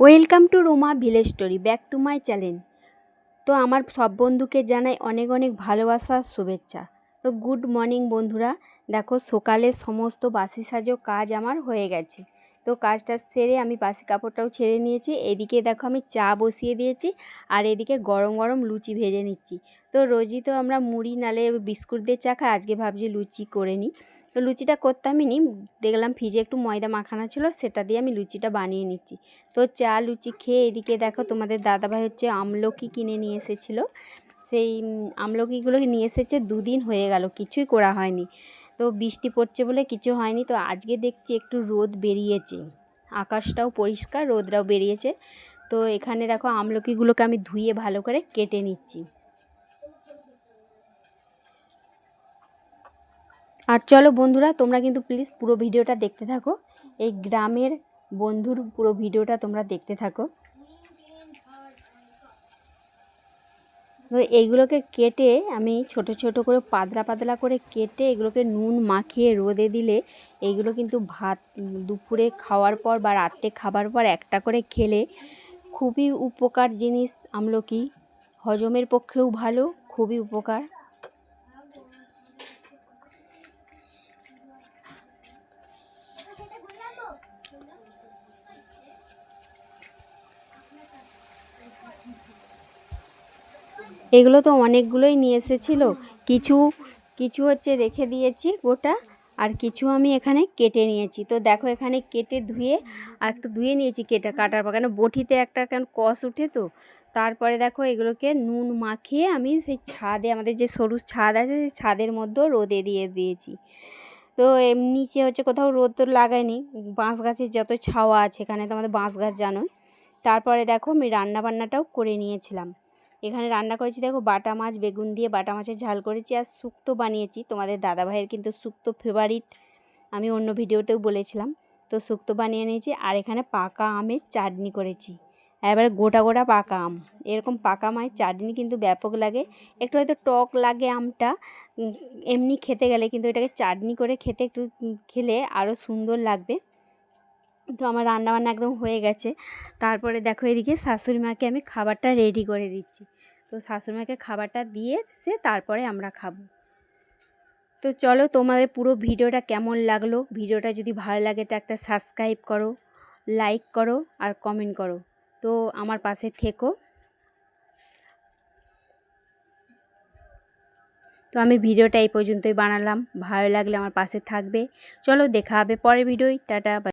Welcome to Roma village story back to my channel তো আমার সব বন্ধুকে জানাই অনেক অনেক ভালোবাসা, শুভেচ্ছা। তো গুড মর্নিং বন্ধুরা। দেখো সকালে সমস্ত বাসি সাজো কাজ আমার হয়ে গেছে। তো কাজটা সেরে আমি বাসি কাপড়টাও ছেড়ে নিয়েছি। এদিকে দেখো আমি চা বসিয়ে দিয়েছি আর এদিকে গরম গরম লুচি ভেজে নিচ্ছি। তো রোজই তো আমরা মুড়ি, নালে বিস্কুট দিয়ে চা খাই, আজকে ভাবছি লুচি করে নিই। তো লুচিটা করতামই নি দেখলাম ফ্রিজে একটু ময়দা মাখানা ছিল, সেটা দিয়ে আমি লুচিটা বানিয়ে নিচ্ছি। তো চা, লুচি খেয়ে এদিকে দেখো তোমাদের দাদাভাই হচ্ছে আমলকি কিনে নিয়ে এসেছিল। সেই আমলকিগুলো নিয়ে এসেছে, দুদিন হয়ে গেল, কিছুই করা হয়নি। তো বৃষ্টি পড়ছে বলে কিছু হয়নি, তো আজকে দেখছি একটু রোদ বেরিয়েছে। আকাশটাও পরিষ্কার রোদটাও বেরিয়েছে। তো এখানে দেখো আমলকিগুলোকে আমি ধুয়ে ভালো করে কেটে নিচ্ছি। আর চলো বন্ধুরা, তোমরা কিন্তু প্লিজ পুরো ভিডিওটা দেখতে থাকো। এই গ্রামের বন্ধুর পুরো ভিডিওটা তোমরা দেখতে থাকো। তো এইগুলোকে কেটে আমি ছোট ছোট করে, পাতলা পাতলা করে কেটে এগুলোকে নুন মাখিয়ে রোদে দিলে এইগুলো কিন্তু ভাত, দুপুরে খাওয়ার পর বা রাত্রে খাবার পর একটা করে খেলে খুবই উপকার জিনিস আমলকি। হজমের পক্ষেও ভালো, খুবই উপকার। এগুলো তো অনেকগুলোই নিয়ে এসেছিল। কিছু কিছু হচ্ছে রেখে দিয়েছি গোটা, আর কিছু আমি এখানে কেটে নিয়েছি। তো দেখো এখানে কেটে ধুয়ে, আর একটু ধুয়ে নিয়েছি কেটে কাটার পর, কেন বটিতে একটা কেন কষ উঠে তো। তারপরে দেখো এগুলোকে নুন মাখিয়ে আমি সেই ছাদে, আমাদের যে সরু ছাদ আছে, সেই ছাদের মধ্যেও রোদে দিয়ে দিয়েছি। তো নিচে হচ্ছে কোথাও রোদ তো লাগায়নি বাঁশ গাছের যত ছাওয়া আছে, এখানে তো আমাদের বাঁশ গাছ জানোই। তারপরে দেখো আমি রান্না বান্নাটাও করে নিয়েছিলাম। এখানে রান্না করেছি, দেখো বাটা মাছ, বেগুন দিয়ে বাটা মাছের ঝাল করেছি আর শুক্তো বানিয়েছি। তোমাদের দাদাভাইয়ের কিন্তু শুক্তো ফেভারিট আমি অন্য ভিডিওতেও বলেছিলাম। তো শুক্তো বানিয়ে নিয়েছি আর এখানে পাকা আমের চাটনি করেছি। এবার গোটা গোটা পাকা আম। এরকম পাকা মায়ের চাটনি কিন্তু ব্যাপক লাগে। একটু হয়তো টক লাগে আমটা এমনি খেতে গেলে কিন্তু এটাকে চাটনি করে খেতে একটু খেলে আরও সুন্দর লাগবে। তো আমার রান্নাবান্না একদম হয়ে গেছে। তারপরে দেখো এদিকে শাশুড়ি মাকে আমি খাবারটা রেডি করে দিচ্ছি। তো শাশুড়ি মাকে খাবারটা দিয়ে সে তারপরে আমরা খাব। তো চলো তোমাদের পুরো ভিডিওটা কেমন লাগল? ভিডিওটা যদি ভালো লাগে তো একটা সাবস্ক্রাইব করো লাইক করো আর কমেন্ট করো। তো আমার পাশে থেকো। তো আমি ভিডিওটা এই পর্যন্তই বানালাম। ভালো লাগলে আমার পাশে থাকবে। চলো দেখা হবে পরের ভিডিওই টাটা